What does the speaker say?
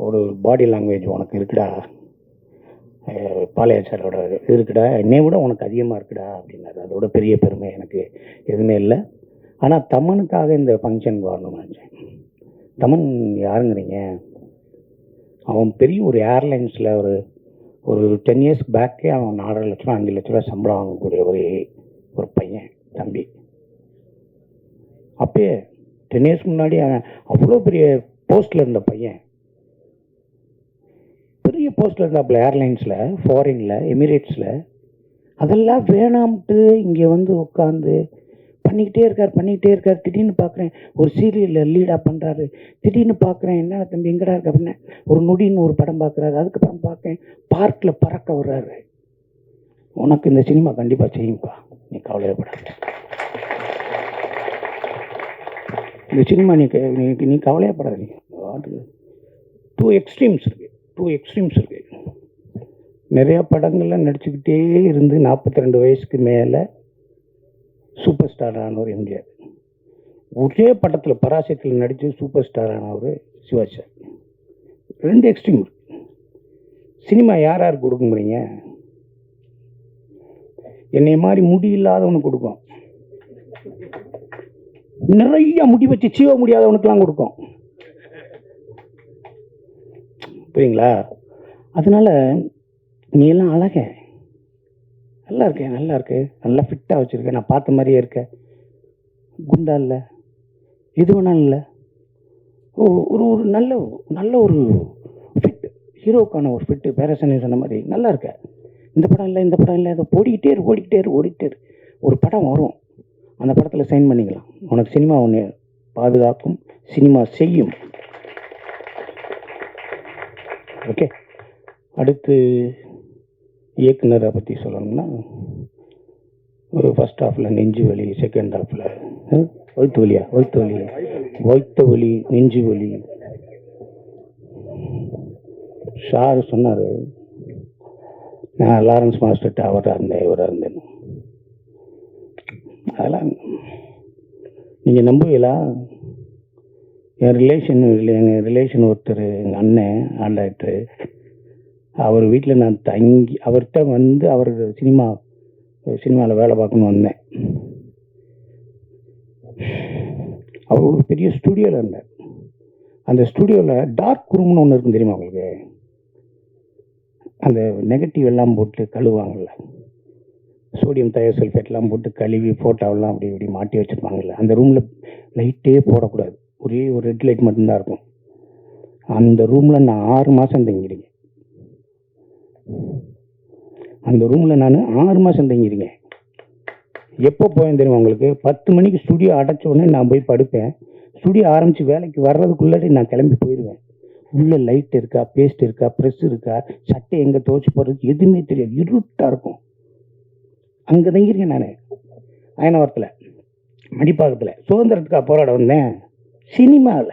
ஒரு body language உனக்கு இருக்குடா. அஹ் இருக்குடா. என்னை விட உனக்கு அதிகமாக இருக்குடா அப்படின்னாரு. அதோட பெரிய பெருமை எனக்கு எதுவுமே இல்லை. ஆனால் தமனுக்காக இந்த ஃபங்க்ஷனுக்கு வரணும்னு நினச்சேன். தமன் யாருங்கிறீங்க? அவன் பெரிய ஒரு ஏர்லைன்ஸில் ஒரு ஒரு டென் இயர்ஸ் பேக்கே அவன் நாலரை லட்ச ரூபா அஞ்சு லட்ச ரூபா சம்பளம் வாங்கக்கூடிய ஒரு ஒரு பையன் தம்பி. அப்பயே டென் இயர்ஸ் முன்னாடி அவன் அவ்வளோ பெரிய போஸ்ட்டில் இருந்த பையன். போஸ்ட்டில் இருந்தாப்புல ஏர்லைன்ஸில் ஃபாரினில் எமிரேட்ஸில் அதெல்லாம் வேணாம்ட்டு இங்கே வந்து உட்காந்து பண்ணிக்கிட்டே இருக்கார் பண்ணிக்கிட்டே இருக்கார். திடீர்னு பார்க்குறேன் ஒரு சீரியலில் லீடாக பண்ணுறாரு திடீர்னு பார்க்குறேன் என்ன தம்பி எங்கடா இருக்கு? அப்படின்னா ஒரு நொடின்னு ஒரு படம் பார்க்குறாரு அதுக்கப்புறம் பார்க்குறேன் பார்க்கில் பறக்க வர்றாரு. உனக்கு இந்த சினிமா கண்டிப்பாக செய்யும்ப்பா. நீ கவலையப்படாத இந்த சினிமா நீ க- நீ நீ கவலையப்படாத நீ டூ எக்ஸ்ட்ரீம்ஸ் இருக்கு. டூ எக்ஸ்ட்ரீம்ஸ் இருக்குது நிறையா படங்கள்ல நடிச்சுக்கிட்டே இருந்து நாற்பத்தி ரெண்டு வயசுக்கு மேலே சூப்பர் ஸ்டார் ஆனவர் எம்ஜிஆர். ஒரே படத்தில் பராசத்தில் நடித்து சூப்பர் ஸ்டார் ஆனவர் சிவாஜி ரெண்டு எக்ஸ்ட்ரீம் இருக்கு. சினிமா யார் யாருக்கு கொடுக்க முடியுங்க? என்னை மாதிரி முடி இல்லாதவனுக்கு கொடுக்கும். நிறைய முடி வச்சு சீவ முடியாதவனுக்கெல்லாம் கொடுக்கும். புரியுங்களா? அதனால நீ எல்லாம் அழக. நல்லா இருக்கேன் நல்லா இருக்கு. நல்லா ஃபிட்டாக வச்சுருக்கேன் நான் பார்த்த மாதிரியே இருக்க. குண்டா இல்லை. எது வேணாலும் இல்லை. ஓ ஒரு ஒரு நல்ல நல்ல ஒரு ஃபிட் ஹீரோக்கான ஒரு ஃபிட்டு பேரசனி சொன்ன மாதிரி. நல்லா இருக்க. இந்த படம் இல்லை இந்த படம் இல்லை. அதை ஓடிக்கிட்டே இரு ஓடிக்கிட்டே இரு ஓடிக்கிட்டே இரு. ஒரு படம் வரும். அந்த படத்தில் சைன் பண்ணிக்கலாம். உனக்கு சினிமா ஒன்று பாதுகாக்கும். சினிமா செய்யும். ஓகே அடுத்து இயக்குனரை பற்றி சொல்லணும்னா ஒரு ஃபஸ்ட் ஹாஃபில் நெஞ்சு வலி செகண்ட் ஹாஃபில் ஒய்த்து வலியா? ஒய்த்து வலி. ஒய்த்த வலி நெஞ்சு வலி. சார் சொன்னார் நான் லாரன்ஸ் மாஸ்டர்கிட்ட அவராக இருந்தேன் இவராக இருந்தேன் அதெல்லாம் நீங்கள் நம்புவீங்களா? என் ரிலேஷன் எங்கள் ரிலேஷன் ஒருத்தர் எங்கள் அண்ணன் ஆண்டாக்டரு அவர் வீட்டில் நான் தங்கி அவர்கிட்ட வந்து அவர் சினிமா சினிமாவில் வேலை பார்க்கணுன்னு வந்தேன். அவர் ஒரு பெரிய ஸ்டுடியோவில் இருந்தார். அந்த ஸ்டுடியோவில் டார்க் ரூம்னு ஒன்று இருக்கும் தெரியுமா உங்களுக்கு? அந்த நெகட்டிவ் எல்லாம் போட்டு கழுவாங்கள்ல சோடியம் தயோ சல்ஃபேட்லாம் போட்டு கழுவி ஃபோட்டோவெல்லாம் அப்படி இப்படி மாட்டி வச்சுருப்பாங்கல்ல. அந்த ரூமில் லைட்டே போடக்கூடாது. ஒரே ஒரு ரெட் லைட் மட்டும்தான் இருக்கும். அந்த ரூமில் நான் ஆறு மாதம் தங்கியிருக்கேன். அந்த ரூமில் நான் ஆறு மாதம் தங்கியிருக்கேன். எப்போ போயேன் தெரியும் உங்களுக்கு? பத்து மணிக்கு ஸ்டுடியோ அடைச்ச உடனே நான் போய் படுப்பேன். ஸ்டுடியோ ஆரம்பித்து வேலைக்கு வர்றதுக்குள்ளாடி நான் கிளம்பி போயிடுவேன். உள்ளே லைட் இருக்கா? பேஸ்ட் இருக்கா? ப்ரெஸ் இருக்கா? சட்டை எங்கே துவச்சி போடுறது எதுவுமே தெரியாது. இருட்டாக இருக்கும். அங்கே தங்கியிருக்கேன் நான். அயனவரத்தில் மடிப்பாக்கத்தில் சுதந்திரத்துக்காக போராட வந்தேன். சினிமாவில்